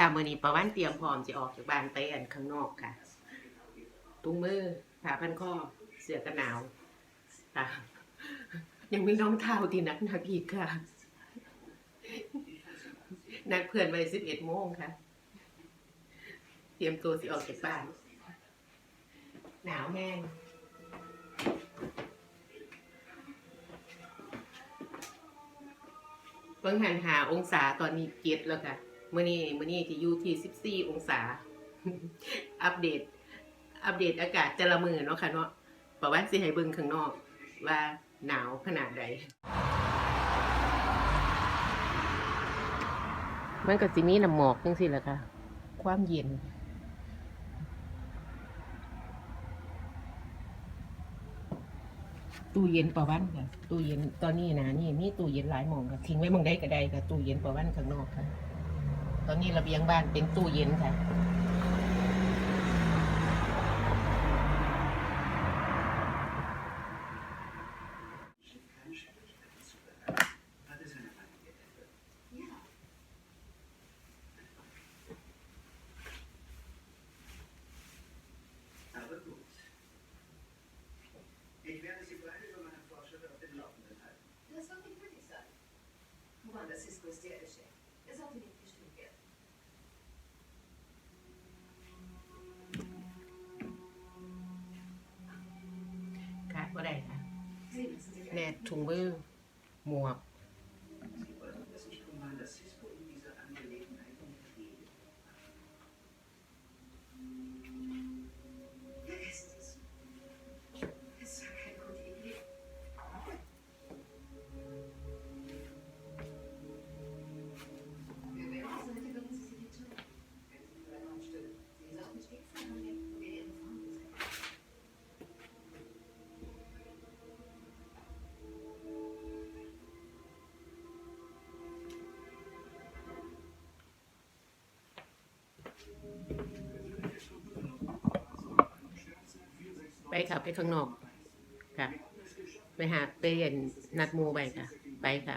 ค่ะมื่อนี้ประวันเตรียมพร้อมจะออกจากบ้านไปอันข้างนอกค่ะ ตุ้งมือผ้าพันคอเสื้อกันหนาวค่ะยังมีรองเท้าที่นักนักอีกค่ะ นัดเพื่อนไว้สิบเอ็ดโมงค่ะ เตรียมตัวสิออกจากบ้าน หนาวแห้งเบิ่งหันหาองศาตอนนี้เจ็ดแล้วค่ะ มื้อนี้มื้อนี้ที่อยู่ที่สิบสี่องศา อัปเดต อัปเดตอากาศแต่ละมือเนาะค่ะเนาะประวัติสิให้เบิ่งข้างนอก ว่าหนาวขนาดใดมันก็สิมีน้ำหมอกจังซี่แหละค่ะ ความเย็น ตู้เย็นประวันค่ะ ตู้เย็นตอนนี้นะนี่มีตู้เย็นหลายหมองค่ะทิ้งไว้หมองได้ก็ได้ค่ะ ตู้เย็นประวันข้างนอกค่ะ ตอนนี้ระเบียงบ้านเป็นตู้เย็นค่ะ ค่ะก็ได้ค่ะ Sie müssen sich แนทถุงมือหมวก ไปค่ะไปข้างนอกค่ะ ไปหาไปเห็นนัดมูไปค่ะ ไปค่ะ